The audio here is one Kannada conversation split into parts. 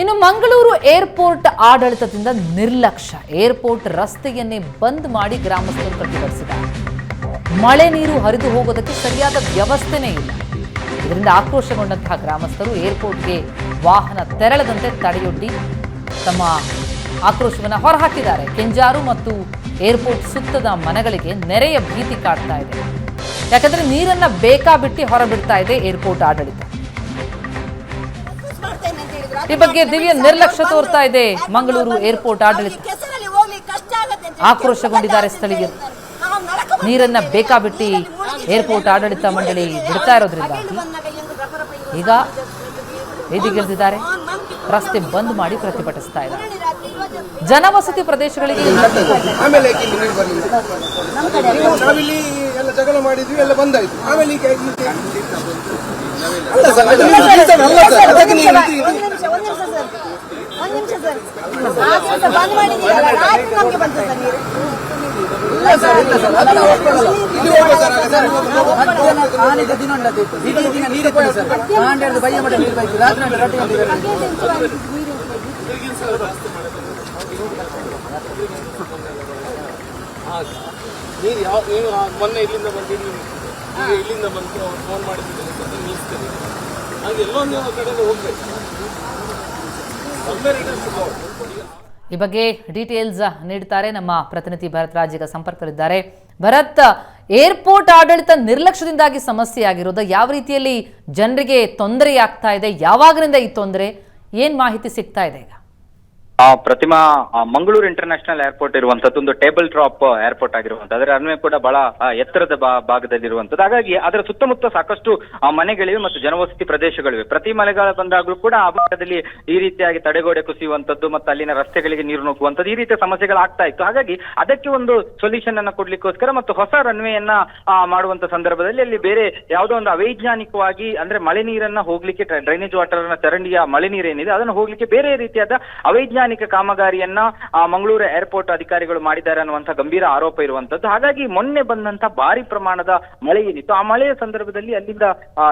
ಇನ್ನು ಮಂಗಳೂರು ಏರ್ಪೋರ್ಟ್ ಆಡಳಿತದಿಂದ ನಿರ್ಲಕ್ಷ್ಯ ಏರ್ಪೋರ್ಟ್ ರಸ್ತೆಯನ್ನೇ ಬಂದ್ ಮಾಡಿ ಗ್ರಾಮಸ್ಥರು ಪ್ರತಿಭಟಿಸಿದ್ದಾರೆ. ಮಳೆ ನೀರು ಹರಿದು ಹೋಗೋದಕ್ಕೆ ಸರಿಯಾದ ವ್ಯವಸ್ಥೆನೇ ಇಲ್ಲ. ಇದರಿಂದ ಆಕ್ರೋಶಗೊಂಡಂತಹ ಗ್ರಾಮಸ್ಥರು ಏರ್ಪೋರ್ಟ್ಗೆ ವಾಹನ ತೆರಳದಂತೆ ತಡೆಯೊಡ್ಡಿ ತಮ್ಮ ಆಕ್ರೋಶವನ್ನು ಹೊರಹಾಕಿದ್ದಾರೆ. ಕೆಂಜಾರು ಮತ್ತು ಏರ್ಪೋರ್ಟ್ ಸುತ್ತದ ಮನೆಗಳಿಗೆ ನೆರೆಯ ಭೀತಿ ಕಾಡ್ತಾ ಇದೆ. ಯಾಕಂದ್ರೆ ನೀರನ್ನ ಬೇಕಾಬಿಟ್ಟಿ ಹೊರಬಿಡ್ತಾ ಇದೆ ಏರ್ಪೋರ್ಟ್ ಆಡಳಿತ. ಈ ಬಗ್ಗೆ ದಿವ್ಯ ನಿರ್ಲಕ್ಷ್ಯ ತೋರ್ತಾ ಇದೆ. ಮಂಗಳೂರು ಏರ್ಪೋರ್ಟ್ ಆಡಳಿತ ಆಕ್ರೋಶಗೊಂಡಿದ್ದಾರೆ ಸ್ಥಳೀಯರು. ನೀರನ್ನ ಬೇಕಾಬಿಟ್ಟಿ ಏರ್ಪೋರ್ಟ್ ಆಡಳಿತ ಮಂಡಳಿ ಬಿಡ್ತಾ ಇರೋದ್ರಿಂದ ಈಗ ಎದಿಗಿಳಿದಿದ್ದಾರೆ ರಸ್ತೆ ಬಂದ್ ಮಾಡಿ ಪ್ರತಿಭಟಿಸ್ತಾ ಇದ್ದಾರೆ. ಜನವಸತಿ ಪ್ರದೇಶಗಳಿಗೆ ಎಲ್ಲ ಜಗಳ ಮಾಡಿದ್ವಿ ಎಲ್ಲ ಬಂದಾಯ್ತು. ಆಮೇಲೆ ಈಗ ಅಲ್ಲ ಸರ್ ಅಲ್ಲ ಸರ್ ಅದಕ್ಕೆ ನೀವು ಇದು- ಇದು- ನಿಮಿಷ ಒಂದ್ ನಿಮಿಷ ಸರ್. ಒಂದು ನಿಮಿಷ ಸರ್. ಆ ದಿವಸ ಬಂದ್ ಮಾಡಿದ್ದೀರಲ್ಲ ರಾತ್ರಿ ನಮ್ಗೆ ಬಂತು ಸರ್ ನೀರು. ಇಲ್ಲ ಸರ್ ಇಲ್ಲ ಸರ್ ಅದು ನಾವು ಒಪ್ಕೊಳ್ಳಲ್ಲ. ಇಲ್ಲಿ ಹೋಗುವ ಸರ್ ಆಗ ಸರ್ ಆನೆಗೆ ದಿನ ಉಂಟು ಇಡೀ ದಿನ ನೀರು ಎತ್ತಿದೆ ಸರ್. ಕಾಂಡೇರ್ದು ಬಯ್ಯ ಮಟ್ಟ ನೀರು ರಾತ್ರಿ ರೊಟ್ಟಿ. ಹಾಗೆ ನೀರು ಯಾವ ನೀವು ಮೊನ್ನೆ ಇಲ್ಲಿಂದ ಬಂದಿದ್ದು ಈಗ ಇಲ್ಲಿಂದ ಬಂದು ಅವ್ರು ಫೋನ್ ಮಾಡಿದ್ರೆ ನಿಲ್ಲಿಸ್ತೀರಿ ಹಾಗೆ ಎಲ್ಲೊಂದು ಕಡೆ ಹೋಗ್ಬೇಕು. ಈ ಬಗ್ಗೆ ಡೀಟೇಲ್ಸ್ ನೀಡ್ತಾರೆ ನಮ್ಮ ಪ್ರತಿನಿಧಿ ಭರತ್ ರಾಜ್ ಈಗ ಸಂಪರ್ಕದಲ್ಲಿದ್ದಾರೆ. ಭರತ್ ಏರ್ಪೋರ್ಟ್ ಆಡಳಿತ ನಿರ್ಲಕ್ಷ್ಯದಿಂದಾಗಿ ಸಮಸ್ಯೆ ಆಗಿರೋದು ಯಾವ ರೀತಿಯಲ್ಲಿ ಜನರಿಗೆ ತೊಂದರೆ ಆಗ್ತಾ ಇದೆ? ಯಾವಾಗಿನಿಂದ ಈ ತೊಂದರೆ? ಏನ್ ಮಾಹಿತಿ ಸಿಗ್ತಾ ಇದೆ ಈಗ? ಆ ಪ್ರತಿಮಾ ಮಂಗಳೂರು ಇಂಟರ್ನ್ಯಾಷನಲ್ ಏರ್ಪೋರ್ಟ್ ಇರುವಂತದ್ದು ಒಂದು ಟೇಬಲ್ ಟ್ರಾಪ್ ಏರ್ಪೋರ್ಟ್ ಆಗಿರುವಂತಹ ಅದರ ಅನ್ವಯ ಕೂಡ ಬಹಳ ಎತ್ತರದ ಭಾಗದಲ್ಲಿ ಭಾಗದಲ್ಲಿರುವಂತದ್ದು ಹಾಗಾಗಿ ಅದರ ಸುತ್ತಮುತ್ತ ಸಾಕಷ್ಟು ಮನೆಗಳಿವೆ ಮತ್ತು ಜನವಸತಿ ಪ್ರದೇಶಗಳಿವೆ. ಪ್ರತಿ ಮಳೆಗಾಲ ಬಂದಾಗಲೂ ಕೂಡ ಆ ಭಾಗದಲ್ಲಿ ಈ ರೀತಿಯಾಗಿ ತಡೆಗೋಡೆ ಕುಸಿಯುವಂತದ್ದು ಮತ್ತು ಅಲ್ಲಿನ ರಸ್ತೆಗಳಿಗೆ ನೀರು ನುಗ್ಗುವಂತದ್ದು ಈ ರೀತಿಯ ಸಮಸ್ಯೆಗಳಾಗ್ತಾ ಇತ್ತು. ಹಾಗಾಗಿ ಅದಕ್ಕೆ ಒಂದು ಸೊಲ್ಯೂಷನ್ ಅನ್ನ ಕೊಡ್ಲಿಕ್ಕೋಸ್ಕರ ಮತ್ತು ಹೊಸ ರನ್ವೇಯನ್ನ ಮಾಡುವಂತ ಸಂದರ್ಭದಲ್ಲಿ ಅಲ್ಲಿ ಬೇರೆ ಯಾವುದೋ ಒಂದು ಅವೈಜ್ಞಾನಿಕವಾಗಿ, ಅಂದ್ರೆ ಮಳೆ ನೀರನ್ನ ಹೋಗ್ಲಿಕ್ಕೆ, ಡ್ರೈನೇಜ್ ವಾಟರ್ನ ಚರಂಡಿಯ ಮಳೆ ನೀರೇನಿದೆ, ಅದನ್ನು ಹೋಗ್ಲಿಕ್ಕೆ ಬೇರೆ ರೀತಿಯಾದ ಅವೈಜ್ಞಾನಿಕ ಕಾಮಗಾರಿಯನ್ನ ಆ, ಮಂಗಳೂರು ಏರ್ಪೋರ್ಟ್ ಅಧಿಕಾರಿಗಳು ಮಾಡಿದ್ದಾರೆ ಅನ್ನುವಂತ ಗಂಭೀರ ಆರೋಪ ಇರುವಂತದ್ದು ಹಾಗಾಗಿ ಮೊನ್ನೆ ಬಂದಂತ ಭಾರಿ ಪ್ರಮಾಣದ ಮಳೆ ಏನಿತ್ತು ಆ ಮಳೆಯ ಸಂದರ್ಭದಲ್ಲಿ ಅಲ್ಲಿಂದ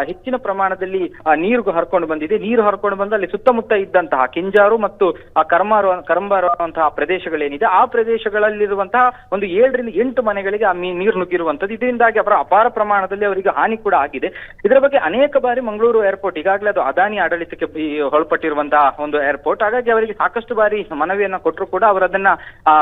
ಹೆಚ್ಚಿನ ಪ್ರಮಾಣದಲ್ಲಿ ನೀರು ಹರ್ಕೊಂಡು ಬಂದಿದೆ. ನೀರು ಹರ್ಕೊಂಡು ಬಂದು ಅಲ್ಲಿ ಸುತ್ತಮುತ್ತ ಇದ್ದಂತಹ ಕಿಂಜಾರು ಮತ್ತು ಕರ್ಮಾರು ಕರಂಬಾರು ಅನ್ನುವಂತಹ ಪ್ರದೇಶಗಳೇನಿದೆ ಆ ಪ್ರದೇಶಗಳಲ್ಲಿರುವಂತಹ ಒಂದು ಏಳರಿಂದ ಎಂಟು ಮನೆಗಳಿಗೆ ಆ ನೀರು ನುಗ್ಗಿರುವಂತದ್ದು ಇದರಿಂದಾಗಿ ಅವರ ಅಪಾರ ಪ್ರಮಾಣದಲ್ಲಿ ಅವರಿಗೆ ಹಾನಿ ಕೂಡ ಆಗಿದೆ. ಇದರ ಬಗ್ಗೆ ಅನೇಕ ಬಾರಿ ಮಂಗಳೂರು ಏರ್ಪೋರ್ಟ್ ಈಗಾಗಲೇ ಅದು ಅದಾನಿ ಆಡಳಿತಕ್ಕೆ ಒಳಪಟ್ಟಿರುವಂತಹ ಒಂದು ಏರ್ಪೋರ್ಟ್ ಹಾಗಾಗಿ ಅವರಿಗೆ ಸಾಕಷ್ಟು ಬಾರಿ ಮನವಿಯನ್ನ ಕೊಟ್ಟರು ಕೂಡ ಅವರು ಅದನ್ನ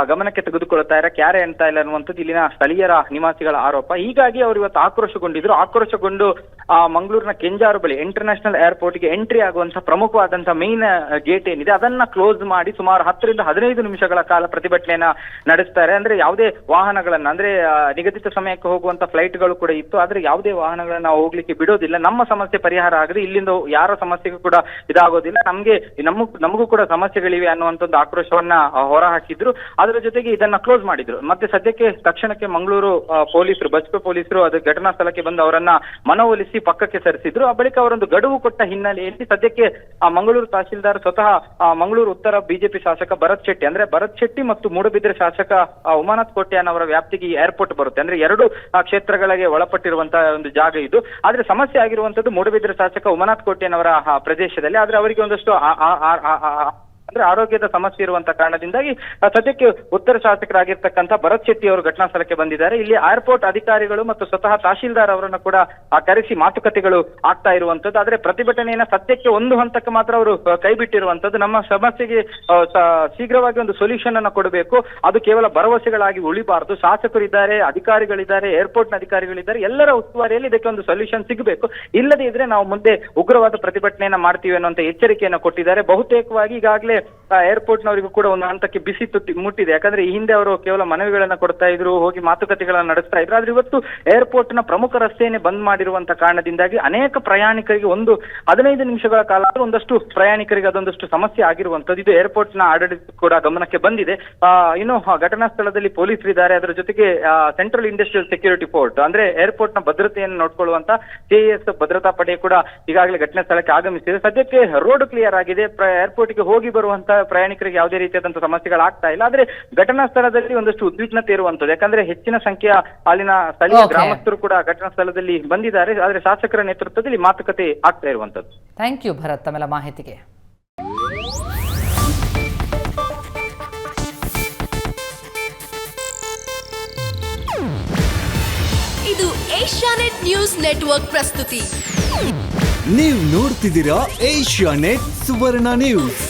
ಗಮನಕ್ಕೆ ತೆಗೆದುಕೊಳ್ತಾ ಇರ ಕ್ಯಾರೆ ಅಂತ ಇಲ್ಲ ಅನ್ನುವಂಥದ್ದು ಇಲ್ಲಿನ ಸ್ಥಳೀಯರ ನಿವಾಸಿಗಳ ಆರೋಪ. ಹೀಗಾಗಿ ಅವರು ಇವತ್ತು ಆಕ್ರೋಶಗೊಂಡಿದ್ರು. ಆಕ್ರೋಶಗೊಂಡು, ಆ, ಮಂಗಳೂರಿನ ಕೆಂಜಾರು ಬಳಿ ಇಂಟರ್ನ್ಯಾಷನಲ್ ಏರ್ಪೋರ್ಟ್ಗೆ ಎಂಟ್ರಿ ಆಗುವಂತಹ ಪ್ರಮುಖವಾದಂತಹ ಮೇನ್ ಗೇಟ್ ಏನಿದೆ, ಅದನ್ನ ಕ್ಲೋಸ್ ಮಾಡಿ ಸುಮಾರು ಹತ್ತರಿಂದ ಹದಿನೈದು ನಿಮಿಷಗಳ ಕಾಲ ಪ್ರತಿಭಟನೆಯನ್ನ ನಡೆಸ್ತಾರೆ. ಅಂದ್ರೆ ಯಾವುದೇ ವಾಹನಗಳನ್ನ, ಅಂದ್ರೆ ನಿಗದಿತ ಸಮಯಕ್ಕೆ ಹೋಗುವಂತ ಫ್ಲೈಟ್ಗಳು ಕೂಡ ಇತ್ತು. ಆದ್ರೆ ಯಾವುದೇ ವಾಹನಗಳನ್ನ ನಾವು ಹೋಗ್ಲಿಕ್ಕೆ ಬಿಡೋದಿಲ್ಲ. ನಮ್ಮ ಸಮಸ್ಯೆ ಪರಿಹಾರ ಆಗದೆ ಇಲ್ಲಿಂದ ಯಾರ ಸಮಸ್ಯೆಗೂ ಕೂಡ ಇದಾಗೋದಿಲ್ಲ. ನಮ್ಗೆ, ನಮಗೂ ನಮಗೂ ಕೂಡ ಸಮಸ್ಯೆಗಳಿವೆ ಅನ್ನುವಂತ ಒಂದು ಆಕ್ರೋಶವನ್ನ ಹೊರ ಹಾಕಿದ್ರು ಅದರ ಜೊತೆಗೆ ಇದನ್ನ ಕ್ಲೋಸ್ ಮಾಡಿದ್ರು. ಮತ್ತೆ ಸದ್ಯಕ್ಕೆ ತಕ್ಷಣಕ್ಕೆ ಮಂಗಳೂರು ಪೊಲೀಸರು ಬಜ್ಪೆ ಪೊಲೀಸರು ಅದು ಘಟನಾ ಸ್ಥಳಕ್ಕೆ ಬಂದು ಅವರನ್ನ ಮನವೊಲಿಸಿ ಪಕ್ಕಕ್ಕೆ ಸರಿಸಿದ್ರು. ಆ ಬಳಿಕ ಅವರೊಂದು ಗಡುವು ಕೊಟ್ಟ ಹಿನ್ನೆಲೆಯಲ್ಲಿ ಸದ್ಯಕ್ಕೆ, ಆ, ಮಂಗಳೂರು ತಹಶೀಲ್ದಾರ್ ಸ್ವತಃ ಮಂಗಳೂರು ಉತ್ತರ ಬಿಜೆಪಿ ಶಾಸಕ ಭರತ್ ಶೆಟ್ಟಿ, ಅಂದ್ರೆ ಭರತ್ ಶೆಟ್ಟಿ ಮತ್ತು ಮೂಡಬಿದ್ರೆ ಶಾಸಕ ಉಮಾನಾಥ್ ಕೋಟ್ಯಾನ್ ಅವರ ವ್ಯಾಪ್ತಿಗೆ ಏರ್ಪೋರ್ಟ್ ಬರುತ್ತೆ. ಅಂದ್ರೆ ಎರಡು ಕ್ಷೇತ್ರಗಳಿಗೆ ಒಳಪಟ್ಟಿರುವಂತಹ ಒಂದು ಜಾಗ ಇದು. ಆದ್ರೆ ಸಮಸ್ಯೆ ಆಗಿರುವಂತದ್ದು ಮೂಡಬಿದ್ರೆ ಶಾಸಕ ಉಮಾನಾಥ್ ಕೋಟ್ಯಾನ್ ಅವರ ಪ್ರದೇಶದಲ್ಲಿ. ಆದ್ರೆ ಅವರಿಗೆ ಒಂದಷ್ಟು ಅಂದ್ರೆ ಆರೋಗ್ಯದ ಸಮಸ್ಯೆ ಇರುವಂತ ಕಾರಣದಿಂದಾಗಿ ಸದ್ಯಕ್ಕೆ ಉತ್ತರ ಶಾಸಕರಾಗಿರ್ತಕ್ಕಂಥ ಭರತ್ ಶೆಟ್ಟಿ ಅವರು ಘಟನಾ ಸ್ಥಳಕ್ಕೆ ಬಂದಿದ್ದಾರೆ. ಇಲ್ಲಿ ಏರ್ಪೋರ್ಟ್ ಅಧಿಕಾರಿಗಳು ಮತ್ತು ಸ್ವತಃ ತಹಶೀಲ್ದಾರ್ ಅವರನ್ನ ಕೂಡ ಕರೆಸಿ ಮಾತುಕತೆಗಳು ಆಗ್ತಾ ಇರುವಂತದ್ದು ಆದ್ರೆ ಪ್ರತಿಭಟನೆಯನ್ನ ಸದ್ಯಕ್ಕೆ ಒಂದು ಹಂತಕ್ಕೆ ಮಾತ್ರ ಅವರು ಕೈಬಿಟ್ಟಿರುವಂತದ್ದು ನಮ್ಮ ಸಮಸ್ಯೆಗೆ ಶೀಘ್ರವಾಗಿ ಒಂದು ಸೊಲ್ಯೂಷನ್ ಅನ್ನ ಕೊಡಬೇಕು. ಅದು ಕೇವಲ ಭರವಸೆಗಳಾಗಿ ಉಳಿಬಾರದು. ಶಾಸಕರಿದ್ದಾರೆ, ಅಧಿಕಾರಿಗಳಿದ್ದಾರೆ ಏರ್ಪೋರ್ಟ್ನ ಅಧಿಕಾರಿಗಳಿದ್ದಾರೆ. ಎಲ್ಲರ ಉಸ್ತುವಾರಿಯಲ್ಲಿ ಇದಕ್ಕೆ ಒಂದು ಸೊಲ್ಯೂಷನ್ ಸಿಗಬೇಕು. ಇಲ್ಲದೇ ಇದ್ರೆ ನಾವು ಮುಂದೆ ಉಗ್ರವಾದ ಪ್ರತಿಭಟನೆಯನ್ನ ಮಾಡ್ತೀವಿ ಅನ್ನುವಂತ ಎಚ್ಚರಿಕೆಯನ್ನು ಕೊಟ್ಟಿದ್ದಾರೆ. ಬಹುತೇಕವಾಗಿ ಈಗಾಗಲೇ ಏರ್ಪೋರ್ಟ್ ನವರಿಗೂ ಕೂಡ ಒಂದು ಹಂತಕ್ಕೆ ಬಿಸಿ ತುಟ್ಟಿ ಮುಟ್ಟಿದೆ. ಯಾಕಂದ್ರೆ ಈ ಹಿಂದೆ ಅವರು ಕೇವಲ ಮನವಿಗಳನ್ನ ಕೊಡ್ತಾ ಇದ್ರು, ಹೋಗಿ ಮಾತುಕತೆಗಳನ್ನ ನಡೆಸ್ತಾ ಇದ್ರು. ಆದ್ರೆ ಇವತ್ತು ಏರ್ಪೋರ್ಟ್ನ ಪ್ರಮುಖ ರಸ್ತೆಯನ್ನೇ ಬಂದ್ ಮಾಡಿರುವಂತ ಕಾರಣದಿಂದಾಗಿ ಅನೇಕ ಪ್ರಯಾಣಿಕರಿಗೆ ಒಂದು ಹದಿನೈದು ನಿಮಿಷಗಳ ಕಾಲ ಒಂದಷ್ಟು ಪ್ರಯಾಣಿಕರಿಗೆ ಅದೊಂದಷ್ಟು ಸಮಸ್ಯೆ ಆಗಿರುವಂತದ್ದು ಇದು ಏರ್ಪೋರ್ಟ್ನ ಆಡಳಿತ ಕೂಡ ಗಮನಕ್ಕೆ ಬಂದಿದೆ. ಇನ್ನು ಘಟನಾ ಸ್ಥಳದಲ್ಲಿ ಪೊಲೀಸರಿದ್ದಾರೆ ಅದರ ಜೊತೆಗೆ ಸೆಂಟ್ರಲ್ ಇಂಡಸ್ಟ್ರಿಯಲ್ ಸೆಕ್ಯೂರಿಟಿ ಫೋರ್ಟ್ ಅಂದ್ರೆ ಏರ್ಪೋರ್ಟ್ನ ಭದ್ರತೆಯನ್ನು ನೋಡ್ಕೊಳ್ಳುವಂತ ಸಿಎಸ್ ಭದ್ರತಾ ಪಡೆ ಕೂಡ ಈಗಾಗಲೇ ಘಟನಾ ಸ್ಥಳಕ್ಕೆ ಆಗಮಿಸಿದೆ. ಸದ್ಯಕ್ಕೆ ರೋಡ್ ಕ್ಲಿಯರ್ ಆಗಿದೆ. ಏರ್ಪೋರ್ಟ್ಗೆ ಹೋಗಿ ಬರುವಂತಹ ಪ್ರಯಾಣಿಕರಿಗೆ ಯಾವುದೇ ರೀತಿಯಾದಂತಹ ಸಮಸ್ಯೆಗಳಾಗ್ತಾ ಇಲ್ಲ. ಆದ್ರೆ ಘಟನಾ ಸ್ಥಳದಲ್ಲಿ ಒಂದಷ್ಟು ಉದ್ವಿಗ್ನತೆ ಇರುವಂತದ್ದು. ಯಾಕಂದ್ರೆ ಹೆಚ್ಚಿನ ಸಂಖ್ಯೆಯ ಅಲ್ಲಿನ ಸ್ಥಳೀಯ ಗ್ರಾಮಸ್ಥರು ಕೂಡ ಘಟನಾ ಸ್ಥಳದಲ್ಲಿ ಬಂದಿದ್ದಾರೆ. ಆದ್ರೆ ಶಾಸಕರ ನೇತೃತ್ವದಲ್ಲಿ ಮಾತುಕತೆ ಆಗ್ತಾ ಇರುವಂತದ್ದು. ಥ್ಯಾಂಕ್ ಯು ಭರತ್ ತಮ್ಮೆಲ್ಲ ಮಾಹಿತಿಗೆ. ಇದು ಏಷ್ಯಾ ಏಷ್ಯಾನೆಟ್ ನ್ಯೂಸ್ ನೆಟ್ವರ್ಕ್ ಪ್ರಸ್ತುತಿ. ನೀವು ನೋಡ್ತಿದ್ದೀರಾ ಏಷ್ಯಾ ನೆಟ್ ಸುವರ್ಣ ನ್ಯೂಸ್.